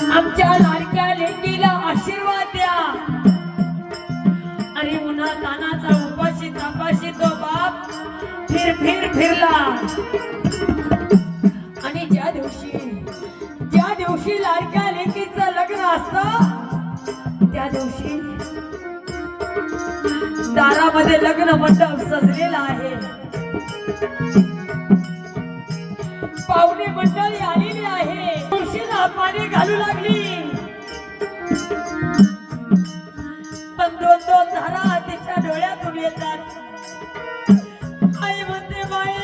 आमच्या लाडक्या लेकीला आशीर्वाद द्या. अरे उन्हा तानाचा उपाशी तपाशी तो बाप फिर फिर फिरला. आणि ज्या दिवशी ज्या दिवशी लाडक्या लेकीचं लग्न असत त्या दिवशी दारामध्ये लग्न मंडप सजलेला आहे. पाहुणे मंडळी आलेली आहे. तुळशीला पाणी घालू लागली. पण दोन दोन धारा तिच्या डोळ्यातून येतात. आई म्हणते बाई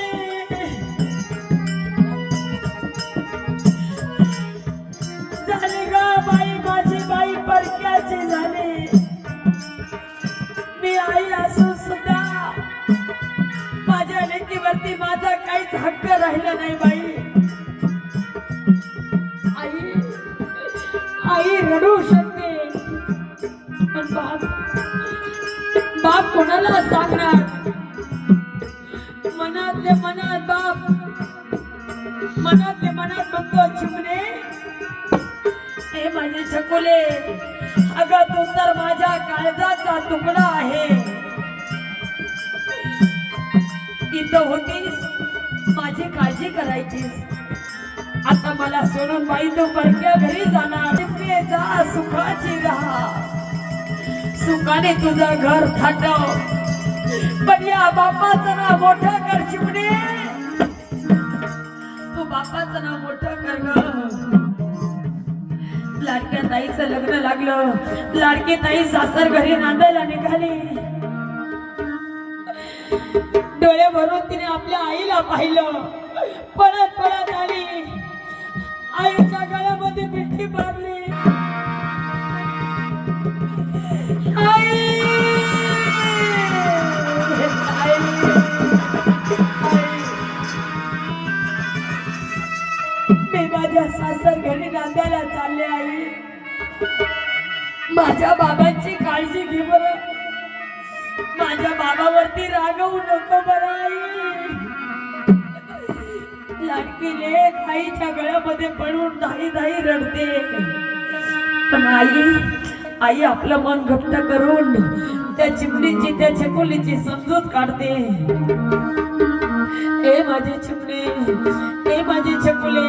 झाली ग बाई माझी बाई परक्याची झाली. मी आई असून सुद्धा माझ्या लेकीवरती माझा काहीच हक्क राहिला नाही बाई. कोणाला सांगणार. मनातले मनात बाप. मनातले मनात म्हणतो चिमणे. हे माझे छकुले अगं तू तर माझ्या काळजाचा तुकडा आहे. इथं होतीस माझी काळजी करायचीस. आता मला सोडून बाई तू परक्या घरी जाणार. चिमणे जा सुखाची. सुखाने तुझं घर थाटव पण या बापाचं नाव मोठं कर चिमणे. तू बापाचं नाव मोठं कर ग. लाडक्या ताईचं लग्न लागलं. लाडकी ताई सासर घरी नांदायला निघाली. डोळे भरून तिने आपल्या आईला पाहिलं. पळत पळत आली. आईच्या मी माझ्या सासर घरी नांदायला चालले आई. माझ्या बाबांची काळजी घे बर. माझ्या बाबावरती रागवू नको बरं आई. लाडकी आईच्या गळ्यामध्ये पडून धाई धाई रडते. पण आई आई आपलं मन घट्ट करून त्या चिमणीची त्या छकुलीची समजूत काढते. ए माझे चिमणे ए माझे छकुले